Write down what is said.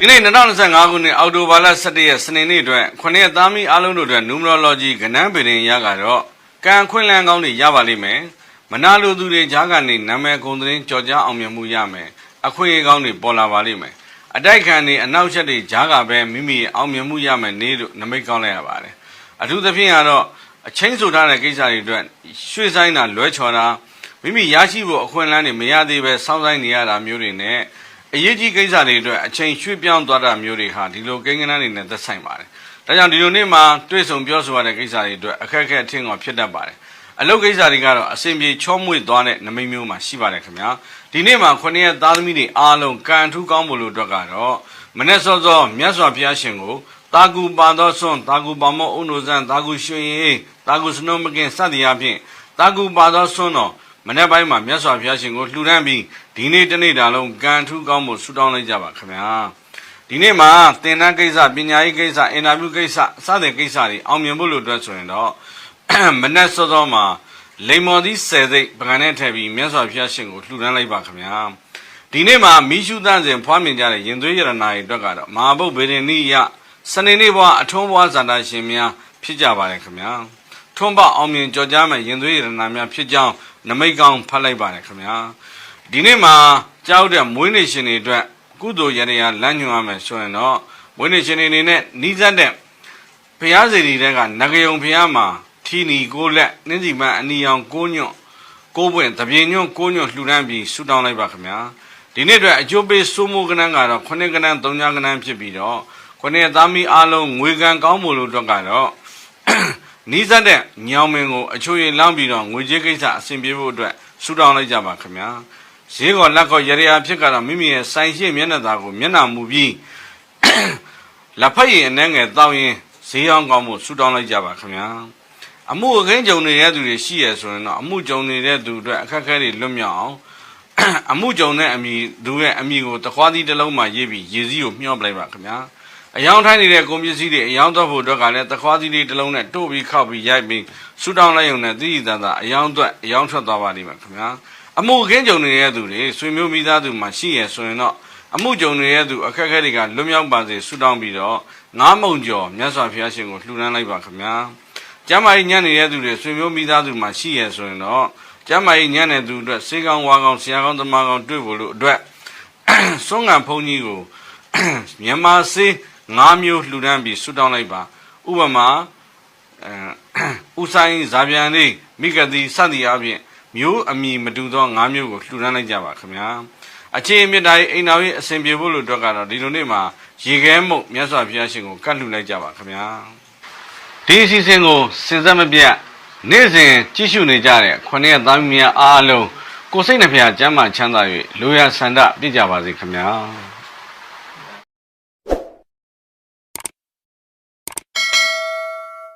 ဒီနေ့2025ခုနှစ်အောက်တိုဘာလ17ရက်စနေနေ့အတွက်ခုနှစ်သားမီအားလုံးတို့အတွက် numerology ကဏ္ဍပင်ရင်ရကတော့ကံခွင့်လန်းကောင်းတွေရပါလိမ့်မယ်မနာလိုသူတွေကြားကနေနာမည်ဂုဏ်သတင်းကြော်ကြားအောင်မြင်မှုရမယ်အခွင့်အရေးကောင်းတွေပေါ်လာပါလိမ့်မယ်အတိုက်ခံတွေအနောက်ချက်တွေကြားကပဲမိမိအောင်မြင်မှုရမယ်နေလို့နမိတ်ကောင်းလိုက်ရပါတယ်အထူးသဖြင့်ကတော့အချင်းဆိုထားတဲ့ကိစ္စတွေအတွက်ရွှေ့ဆိုင်တာလွဲချော်တာ မိမိရရှိဖို့အခွင့်အလမ်းတွေမရသေးပဲစောင့်ဆိုင်နေရတာမျိုးတွေနဲ့အရေးကြီးကိစ္စတွေအတွက်အချိန်ရွှေ့ပြောင်းသွားတာမျိုးတွေဟာဒီလိုကိန်းဂဏန်းတွေနဲ့သက်ဆိုင်ပါတယ်။ဒါကြောင့်ဒီလိုနေ့မှာတွေ့ဆုံပြောဆိုရတဲ့ကိစ္စတွေအတွက်အခက်အခဲအထင်ကဖြစ်တတ်ပါတယ်။အလုပ်ကိစ္စတွေကတော့အစဉ်ပြေချောမွေ့သွားတဲ့နမိတ်မျိုးမှာရှိပါတယ်ခင်ဗျာ။ဒီနေ့မှာခုနှစ်ရက်သားသမီးတွေအားလုံးကံထူးကောင်းဖို့လို့အတွက်ကတော့မနေ့စောစောမြတ်စွာဘုရားရှင်ကိုတာကူပါသောဆွန်တာကူပါမောဥနိုဇန်တာကူရွှေရင်တာကူစနုံမကင်စသည်အပြင်တာကူပါသောဆွန်တော် မနေ့ပိုင်းမှာမြတ်စွာဘုရားရှင်ကိုလှူဒန်းပြီးဒီနေ့တနေ့တာလုံးကံထူးကောင်းဖို့ဆုတောင်းလိုက်ကြပါခင်ဗျာဒီနေ့မှာသင်တန်းကိစ္စပညာရေးကိစ္စအင်တာဗျူးကိစ္စစတဲ့ကိစ္စတွေအောင်မြင်ဖို့လို့အတွက်ဆိုရင်တော့မနေ့စောစောမှာလိမ္မော်သီးဆယ်စိတ်ပကံနဲ့ထည့်ပြီးမြတ်စွာဘုရားရှင်ကိုလှူဒန်းလိုက်ပါခင်ဗျာဒီနေ့မှာမိရှုသန့်စဉ်ဖွားမြင်ကြတဲ့ရင်သွေးရတနာတွေအတွက်ကတော့မဟာဗုဒ္ဓဗေဒနိယစနေနေ့ဘဝအထုံးဘဝဇာတာရှင်များဖြစ်ကြပါတယ်ခင်ဗျာထွန်းပအောင်မြင်ကြော်ကြားမဲ့ရင်သွေးရတနာများဖြစ်ကြောင်း နမိတ်ကောင်းဖတ်လိုက်ပါတယ်ခင်ဗျာဒီနေ့မှာကြောက်တဲ့မွေးနေ့ရှင်တွေအတွက်ကုသိုလ်ရတရားလမ်းညွှန်ရမယ်ဆိုရင်တော့မွေးနေ့ရှင်တွေအနေနဲ့နီးစပ်တဲ့ဘုရားစီတီတဲ့ကနဂယုံဘုရားမှာထီနီကိုလက်နှင်းစီမအနီအောင်ကိုညွန့်ကိုပွင့်တပြေညွန့်ကိုညွန့်လှူဒန်းပြီးဆုတောင်းလိုက်ပါခင်ဗျာဒီနေ့အတွက်အကျိုးပေးစိုးမိုးကဏ္ဍကတော့ခုနှစ်ကဏ္ဍသုံးညကဏ္ဍဖြစ်ပြီးတော့ခုနှစ်သားမီးအားလုံးငွေကံကောင်းမှုလို့အတွက်ကတော့ နီးစပ်တဲ့ညောင်မင်းကိုအချိုးရည်လောင်းပြီးတော့ငွေကြေးကိစ္စအဆင်ပြေဖို့အတွက်ဆူတောင်းလိုက်ကြပါခင်ဗျာဈေးကောလက်ကောရရဖြစ်ကတော့မိမိရဲ့ဆိုင်ရှိမျက်နှာသားကိုမျက်နှာမူပြီးလက်ဖက်ရည်အနှဲငယ်တောင်းရင်ဈေးအောင်ကောင်းမှုဆူတောင်းလိုက်ကြပါခင်ဗျာအမှုအခင်းကြုံနေတဲ့သူတွေရှိရဆိုရင်တော့အမှုကြုံနေတဲ့သူအတွက်အခက်အခဲတွေလွတ်မြောက်အောင်အမှုကြုံတဲ့အမိသူရဲ့အမိကိုတခွားသီးတစ်လုံးမှရေးပြီးရေစည်းကိုမျှောပလိုက်ပါခင်ဗျာ အယောင်ထိုင်းနေတဲ့ကုန်ပစ္စည်းတွေအယောင်တော့ဖို့အတွက်ကလည်းတခွားသီးလေးတစ်လုံးနဲ့တို့ပြီးခောက်ပြီးရိုက်ပြီးဆူတောင်းလိုက်ရုံနဲ့သီးသန့်သာအယောင်အတွက်အယောင်ထွက်သွားပါလိမ့်မယ်ခင်ဗျာအမှုအခင်းကြုံနေတဲ့သူတွေဆွေမျိုးမိသားစုမှာရှိရဆိုရင်တော့အမှုကြုံနေတဲ့သူအခက်အခဲတွေကလွတ်မြောက်ပါစေဆူတောင်းပြီးတော့ငားမုံကျော်မြတ်စွာဘုရားရှင်ကိုလှူဒန်းလိုက်ပါခင်ဗျာကျမ်းမာရေးညံ့နေတဲ့သူတွေဆွေမျိုးမိသားစုမှာရှိရဆိုရင်တော့ကျမ်းမာရေးညံ့တဲ့သူအတွက်စေကောင်းဝါကောင်းဆရာကောင်းသမားကောင်းတွေ့ဖို့လို့အတွက်စွန့်ငံဘုန်းကြီးကိုမြန်မာစေး ၅မျိုးလှူဒန်းပြီးဆုတောင်းလိုက်ပါဥပမာအဲဥဆိုင်ဇာပြန်လေးမိဂတိစသည်အပြင်မျိုးအမည်မတူသော၅မျိုးကိုလှူဒန်းလိုက်ကြပါခင်ဗျာအခြေအမြင့်တိုင်းအိမ်တော်ရေးအစဉ်ပြေဖို့လို့အတွက်ကတော့ဒီလိုနေ့မှာရေခဲမုတ်မြတ်စွာဘုရားရှင်ကိုကတ်လှူလိုက်ကြပါခင်ဗျာဒီအစီအစဉ်ကိုစဉ်ဆက်မပြတ်နေ့စဉ်ကြည့်ရှုနေကြတဲ့ခொနည်းသားမီးများအားလုံးကိုယ်စိတ်နှဖျားကျမ်းမာချမ်းသာ၍လူရဆန္ဒပြည့်ကြပါစေခင်ဗျာ